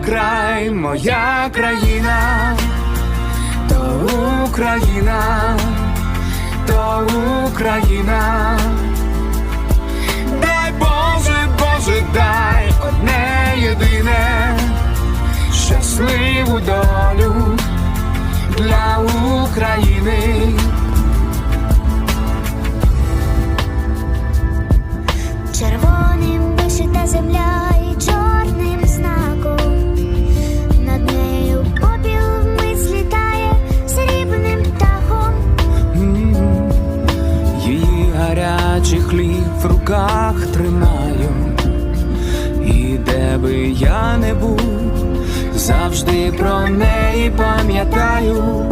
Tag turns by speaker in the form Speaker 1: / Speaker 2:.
Speaker 1: Край, моя країна, то Україна, то Україна. Дай Боже, Боже, дай одне єдине, щасливу долю для України. Хліб в руках тримаю, і де би я не був, завжди про неї пам'ятаю.